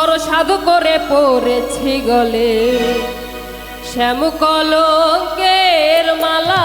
বড় সাধু করে পড়েছি গলে শ্যাম কলঙ্কের মালা।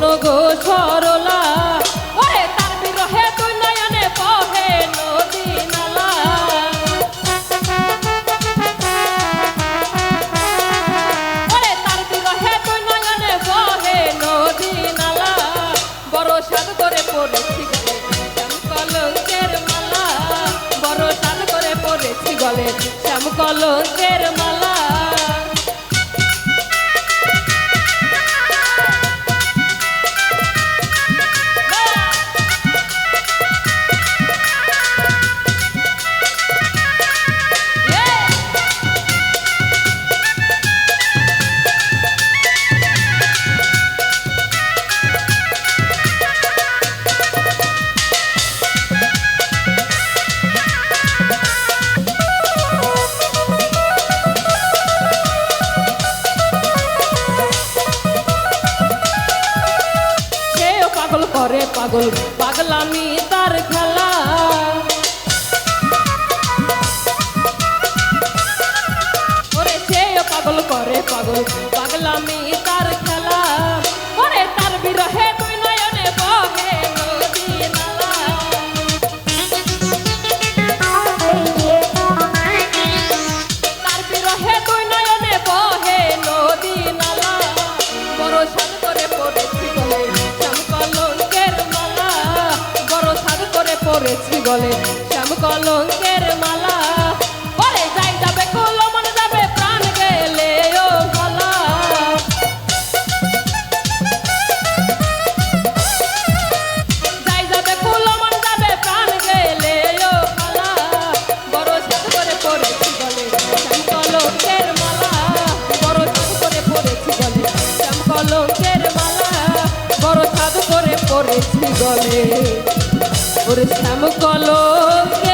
গো সরলা ওরে তার বিরহে তুই নয়নে বহে নদী নালা। ওরে তার বিরহে তুই নয়নে বহে নদী নালা। বড় সাদ করে পড়েছি গলে শ্যাম কলঙ্কের মালা। বড় সাদ করে পড়েছি গলে শ্যাম মালা। করে পাগল, পাগলামি তার খেলা। ওরে সে পাগল করে পাগল, পাগলামি তার খেলা। ওরে তার বিরহে গলে শ্যাম কলঙ্কের মালা। বলে যাই যাবে কলমন যাবে প্রাণ গেলে ও গলা। যাই যাবে কলমন যাবে প্রাণ গেলে ও গলা। বড় সাদ করে পড়েছি গলে শ্যাম কলঙ্কের মালা। বড় সাদ করে পড়েছি গলে শ্যাম কলঙ্কের মালা। বড় সাদ করে পড়েছি গলে ওর শ্যাম কলঙ্কে